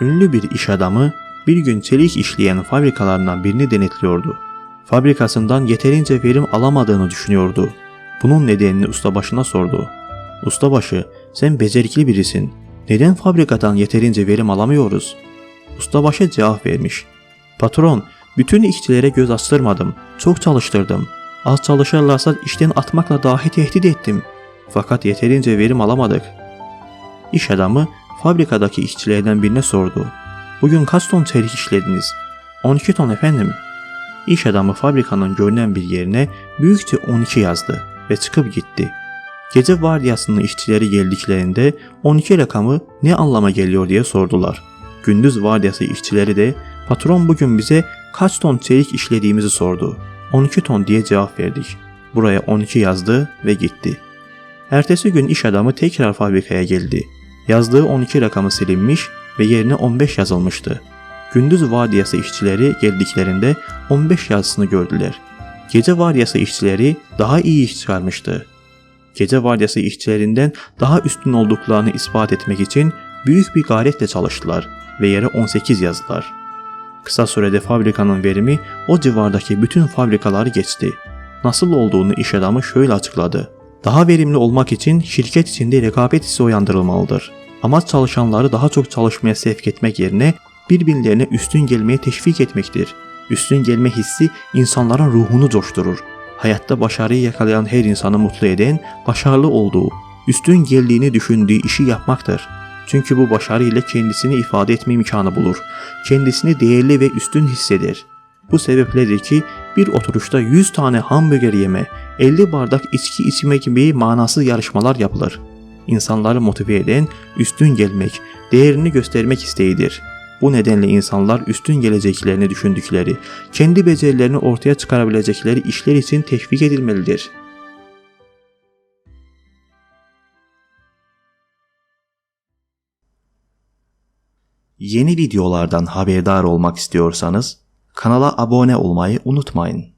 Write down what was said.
Ünlü bir iş adamı bir gün çelik işleyen fabrikalarından birini denetliyordu. Fabrikasından yeterince verim alamadığını düşünüyordu. Bunun nedenini ustabaşına sordu. Ustabaşı, sen becerikli birisin. Neden fabrikadan yeterince verim alamıyoruz? Ustabaşı cevap vermiş. Patron, bütün işçilere göz astırmadım. Çok çalıştırdım. Az çalışırlarsa işten atmakla dahi tehdit ettim. Fakat yeterince verim alamadık. İş adamı fabrikadaki işçilerden birine sordu. Bugün kaç ton çelik işlediniz? 12 ton efendim. İş adamı fabrikanın görünen bir yerine büyükçe 12 yazdı ve çıkıp gitti. Gece vardiyasının işçileri geldiklerinde 12 rakamı ne anlama geliyor diye sordular. Gündüz vardiyası işçileri de patron bugün bize kaç ton çelik işlediğimizi sordu. 12 ton diye cevap verdik. Buraya 12 yazdı ve gitti. Ertesi gün iş adamı tekrar fabrikaya geldi. Yazdığı 12 rakamı silinmiş ve yerine 15 yazılmıştı. Gündüz vardiyası işçileri geldiklerinde 15 yazısını gördüler. Gece vardiyası işçileri daha iyi iş çıkarmıştı. Gece vardiyası işçilerinden daha üstün olduklarını ispat etmek için büyük bir gayretle çalıştılar ve yere 18 yazdılar. Kısa sürede fabrikanın verimi o civardaki bütün fabrikaları geçti. Nasıl olduğunu iş adamı şöyle açıkladı. Daha verimli olmak için şirket içinde rekabet hissi uyandırılmalıdır. Amaç çalışanları daha çok çalışmaya sevk etmek yerine birbirlerine üstün gelmeye teşvik etmektir. Üstün gelme hissi insanların ruhunu coşturur. Hayatta başarıyı yakalayan her insanı mutlu eden, başarılı olduğu, üstün geldiğini düşündüğü işi yapmaktır. Çünkü bu başarı ile kendisini ifade etme imkanı bulur. Kendisini değerli ve üstün hisseder. Bu sebepledir ki bir oturuşta 100 tane hamburger yeme, 50 bardak içki içme gibi manasız yarışmalar yapılır. İnsanları motive eden üstün gelmek, değerini göstermek isteğidir. Bu nedenle insanlar üstün geleceklerini düşündükleri, kendi becerilerini ortaya çıkarabilecekleri işler için teşvik edilmelidir. Yeni videolardan haberdar olmak istiyorsanız kanala abone olmayı unutmayın.